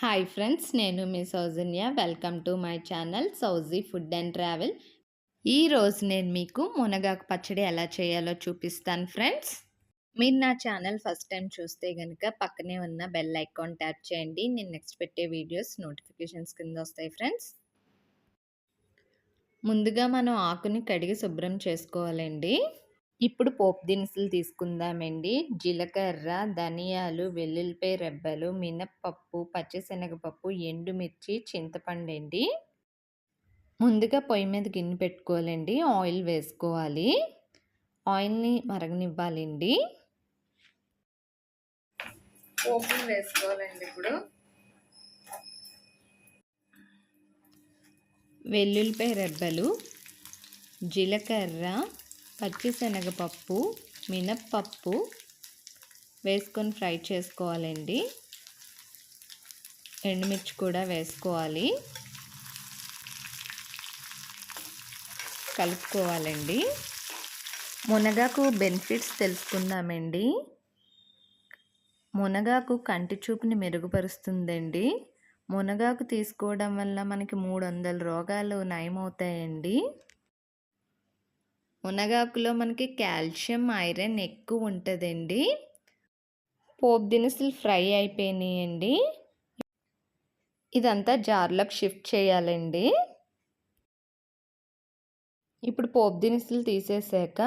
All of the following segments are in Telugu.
హాయ్ ఫ్రెండ్స్ నేను మీ Soujanya. Welcome to my channel Souji food and travel ఈరోజు నేను మీకు మునగాకు పచ్చడి ఎలా చేయాలో చూపిస్తాను ఫ్రెండ్స్ మీరు నా ఛానల్ ఫస్ట్ టైం చూస్తే కనుక పక్కనే ఉన్న బెల్ ఐకాన్ ట్యాప్ చేయండి. నేను నెక్స్ట్ పెట్టే వీడియోస్ నోటిఫికేషన్స్ కింద వస్తాయి ఫ్రెండ్స్ ముందుగా మనం ఆకుని కడిగి శుభ్రం చేసుకోవాలండి. ఇప్పుడు పోపు దినుసులు తీసుకుందామండి. జీలకర్ర ధనియాలు వెల్లుల్లిపాయ రెబ్బలు మినప్పప్పు పచ్చిశనగపప్పు ఎండుమిర్చి చింతపండు అండి. ముందుగా పొయ్యి మీద గిన్నె పెట్టుకోవాలండి. ఆయిల్ వేసుకోవాలి. ఆయిల్ని మరగనివ్వాలండి. పోపులు వేసుకోవాలండి ఇప్పుడు. వెల్లుల్లిపాయ రెబ్బలు జీలకర్ర పచ్చిశనగపప్పు మినప్పప్పు వేసుకొని ఫ్రై చేసుకోవాలండి. ఎండుమిర్చి కూడా వేసుకోవాలి. కలుపుకోవాలండి. మునగాకు బెనిఫిట్స్ తెలుసుకుందామండి. మునగాకు కంటి చూపుని మెరుగుపరుస్తుందండి. మునగాకు తీసుకోవడం వల్ల మనకి మూడు వందల రోగాలు నయమవుతాయండి. మునగాకులో మనకి కాల్షియం ఐరన్ ఎక్కువ ఉంటుందండి పోపు దినుసులు ఫ్రై అయిపోయినాయండి. ఇదంతా జార్లోకి షిఫ్ట్ చేయాలండి. ఇప్పుడు పోపు దినుసులు తీసేసాక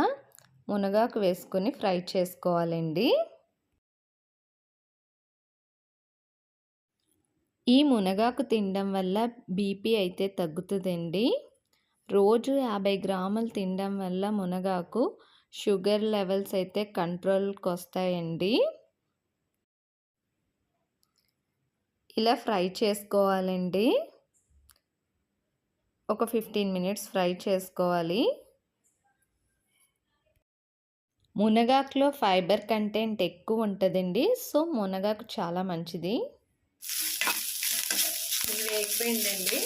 మునగాకు వేసుకొని ఫ్రై చేసుకోవాలండి. ఈ మునగాకు తినడం వల్ల బీపీ అయితే తగ్గుతుందండి. రోజు యాభై గ్రాములు తినడం వల్ల మునగాకు షుగర్ లెవెల్స్ అయితే కంట్రోల్కి వస్తాయండి ఇలా ఫ్రై చేసుకోవాలండి. ఒక ఫిఫ్టీన్ మినిట్స్ ఫ్రై చేసుకోవాలి. మునగాకులో ఫైబర్ కంటెంట్ ఎక్కువ ఉంటుందండి. సో మునగాకు చాలా మంచిది. ఇది వేగిపోయిందండి.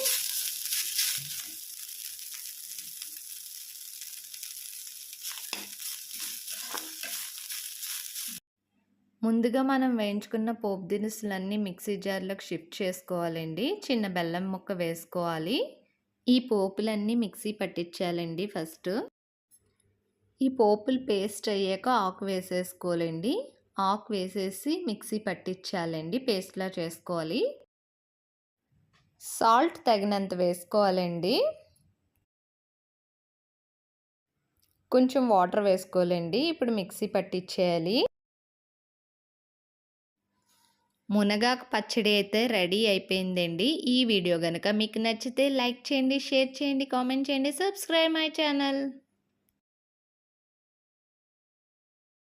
ముందుగా మనం వేయించుకున్న పోపు దినుసులన్నీ మిక్సీ జార్లోకి షిఫ్ట్ చేసుకోవాలండి. చిన్న బెల్లం ముక్క వేసుకోవాలి. ఈ పోపులన్నీ మిక్సీ పట్టించాలండి ఫస్ట్. ఈ పోపులు పేస్ట్ అయ్యాక ఆకు వేసేసుకోవాలండి. ఆకు వేసేసి మిక్సీ పట్టించాలండి. పేస్ట్లా చేసుకోవాలి. సాల్ట్ తగినంత వేసుకోవాలండి. కొంచెం వాటర్ వేసుకోవాలండి. ఇప్పుడు మిక్సీ పట్టించేయాలి. మునగాకు పచ్చడి అయితే రెడీ అయిపోయిందండి. ఈ వీడియో కనుక మీకు నచ్చితే లైక్ చేయండి షేర్ చేయండి కామెంట్ చేయండి సబ్స్క్రైబ్ మై ఛానల్.